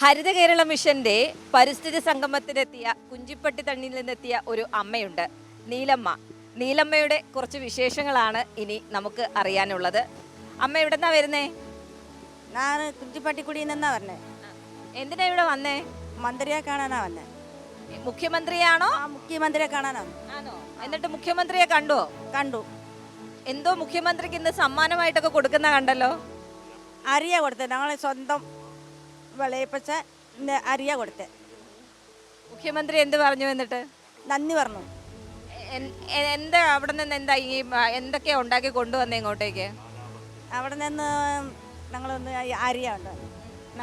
ഹരിത കേരള മിഷന്റെ പരിസ്ഥിതി സംഗമത്തിനെത്തിയ കുഞ്ചിപ്പട്ടി തണ്ണിയിൽ നിന്നെത്തിയ ഒരു അമ്മയുണ്ട് നീലമ്മ. നീലമ്മയുടെ കുറച്ച് വിശേഷങ്ങളാണ് ഇനി നമുക്ക് അറിയാനുള്ളത്. അമ്മ എവിടെന്നാ വരുന്നേ? ഞാൻ കുഞ്ചിപ്പട്ടിക്കുടിയിൽ നിന്നാ വരണേ. എന്തിനാ ഇവിടെ വന്നേ? മന്ത്രിയെ കാണാനാ വന്നേ. മുഖ്യമന്ത്രിയാണോ? ആ മുഖ്യമന്ത്രിയെ കാണാനാ ആണോ? എന്നിട്ട് മുഖ്യമന്ത്രിയെ കണ്ടോ കണ്ടു. എന്തോ മുഖ്യമന്ത്രിക്ക് ഇന്ന് സമ്മാനമായിട്ടൊക്കെ കൊടുക്കുന്ന കണ്ടല്ലോ. അറിയാ കൊടുത്തേ. ഞങ്ങൾ സ്വന്തം വിളയിപ്പച്ച അരിയ കൊടുത്ത്. മുഖ്യമന്ത്രി എന്ത് പറഞ്ഞു എന്നിട്ട്? നന്ദി പറഞ്ഞു. എന്താ അവിടെ നിന്ന് എന്താ ഈ എന്തൊക്കെയാ ഉണ്ടാക്കി കൊണ്ടുവന്നേ ഇങ്ങോട്ടേക്ക്? അവിടെ നിന്ന് ഞങ്ങളൊന്ന് അരിയ ഉണ്ട്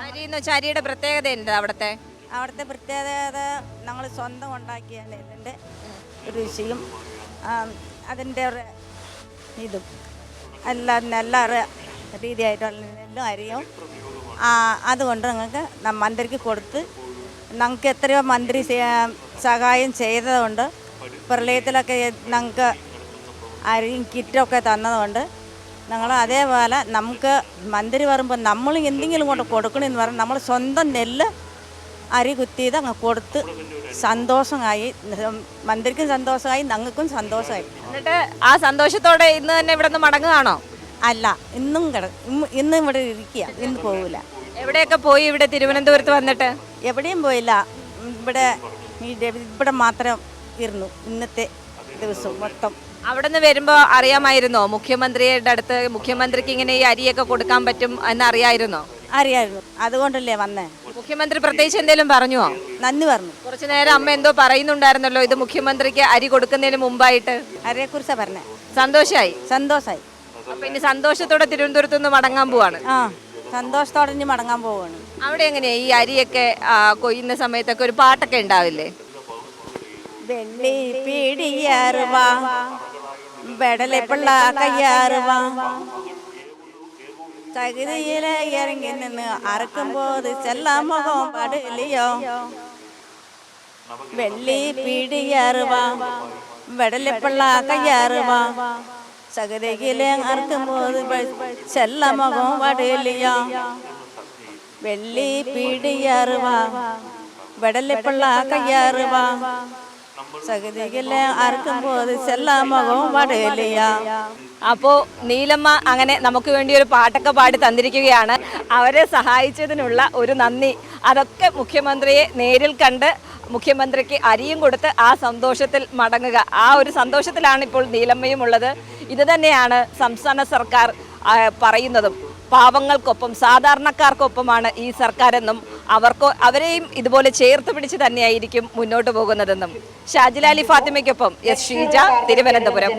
അരി എന്ന് വെച്ചാൽ അരിയുടെ പ്രത്യേകത ഉണ്ട് അവിടുത്തെ? അവിടുത്തെ പ്രത്യേകത ഞങ്ങൾ സ്വന്തം ഉണ്ടാക്കിയ നെല്ലിന്റെ രുചിയും അതിന്റെ ഒരു ഇതും. എല്ലാം നല്ല ഒരു രീതിയായിട്ടുള്ള അരിയും അതുകൊണ്ട് ഞങ്ങൾക്ക് മന്ത്രിക്ക് കൊടുത്ത് ഞങ്ങൾക്ക് എത്രയോ മന്ത്രി സഹായം ചെയ്തതുകൊണ്ട് പ്രളയത്തിലൊക്കെ ഞങ്ങൾക്ക് ആരെയും കിറ്റൊക്കെ തന്നതുകൊണ്ട് ഞങ്ങൾ അതേപോലെ നമുക്ക് മന്ത്രി പറയുമ്പോൾ നമ്മൾ എന്തെങ്കിലും കൊണ്ട് കൊടുക്കണമെന്ന് പറഞ്ഞാൽ നമ്മൾ സ്വന്തം നെല്ല് അരി കുത്തിയത് അങ്ങ് കൊടുത്ത് സന്തോഷമായി. മന്ത്രിക്കും സന്തോഷമായി ഞങ്ങൾക്കും സന്തോഷമായി. എന്നിട്ട് ആ സന്തോഷത്തോടെ ഇന്ന് തന്നെ ഇവിടെ നിന്ന് മടങ്ങുകയാണോ? അല്ല ഇന്നും കിട ഇന്നും ഇവിടെ ഇരിക്കുക ഇന്ന് പോകില്ല എവിടെയൊക്കെ പോയി ഇവിടെ തിരുവനന്തപുരത്ത് വന്നിട്ട്? എവിടെയും പോയില്ല. ഇവിടെ ഇവിടെ മാത്രം ഇരുന്നു ഇന്നത്തെ ദിവസം മൊത്തം. അവിടെ നിന്ന് വരുമ്പോൾ അറിയാമായിരുന്നോ? മുഖ്യമന്ത്രിയുടെ അടുത്ത് മുഖ്യമന്ത്രിക്ക് ഇങ്ങനെ ഈ അരിയൊക്കെ കൊടുക്കാൻ പറ്റും എന്ന് അറിയായിരുന്നോ? അറിയായിരുന്നു. അതുകൊണ്ടല്ലേ വന്നേ. മുഖ്യമന്ത്രി പ്രത്യേകിച്ച് എന്തെങ്കിലും പറഞ്ഞോ നന്ദി പറഞ്ഞു. കുറച്ചു നേരം അമ്മ എന്തോ പറയുന്നുണ്ടായിരുന്നല്ലോ ഇത് മുഖ്യമന്ത്രിക്ക് അരി കൊടുക്കുന്നതിന് മുമ്പായിട്ട്. അരിയെക്കുറിച്ചാണ് പറഞ്ഞേ. സന്തോഷായി? സന്തോഷമായി അപ്പൊ ഇനി സന്തോഷത്തോടെ തിരുവനന്തപുരത്ത് നിന്ന് മടങ്ങാൻ പോവാണ്. ആ സന്തോഷത്തോടെ ഇനി മടങ്ങാൻ പോവാണ്. അവിടെ എങ്ങനെയാ ഈ അരിയൊക്കെ ആ, കൊയ്യുന്ന സമയത്തൊക്കെ ഒരു പാട്ടൊക്കെ ഉണ്ടാവില്ലേ? വെള്ളി പിടിയാറുവാ വെടലെ പിള്ള കയ്യാറുവാ. തകുതിയിലെ ഇറങ്ങി നിന്ന് അറക്കുമ്പോൾ ചെല്ലാം മുഖം പടില്ലയോ? വെള്ളി പിടിയാറുവാ വെടലെ പിള്ള കയ്യാറുവാ. സകതയിലെ അറക്കുമ്പോൾ ചെല്ല മുഖം വെള്ളി പിടിയാറുവാ വെടലെ പിള്ള കയ്യാറുവാ സകതികളെ അറക്കുമ്പോൾ ചെല്ലാം മുഖം അപ്പോൾ അപ്പോ നീലമ്മ അങ്ങനെ നമുക്ക് വേണ്ടി ഒരു പാട്ടൊക്കെ പാടി തന്നിരിക്കുകയാണ്. അവരെ സഹായിച്ചതിനുള്ള ഒരു നന്ദി. അതൊക്കെ മുഖ്യമന്ത്രിയെ നേരിൽ കണ്ട് മുഖ്യമന്ത്രിക്ക് അരിയും കൊടുത്ത് ആ സന്തോഷത്തിൽ മടങ്ങുക. ആ ഒരു സന്തോഷത്തിലാണ് ഇപ്പോൾ നീലമ്മയും ഉള്ളത്. ഇത് തന്നെയാണ് സംസ്ഥാന സർക്കാർ പറയുന്നതും. പാവങ്ങൾക്കൊപ്പം സാധാരണക്കാർക്കൊപ്പമാണ് ഈ സർക്കാരെന്നും അവർക്കോ അവരെയും ഇതുപോലെ ചേർത്ത് പിടിച്ച് തന്നെയായിരിക്കും മുന്നോട്ട് പോകുന്നതെന്നും. ഷാജിലാലി ഫാത്തിമയ്ക്കൊപ്പം എസ് ഷീജ തിരുവനന്തപുരം.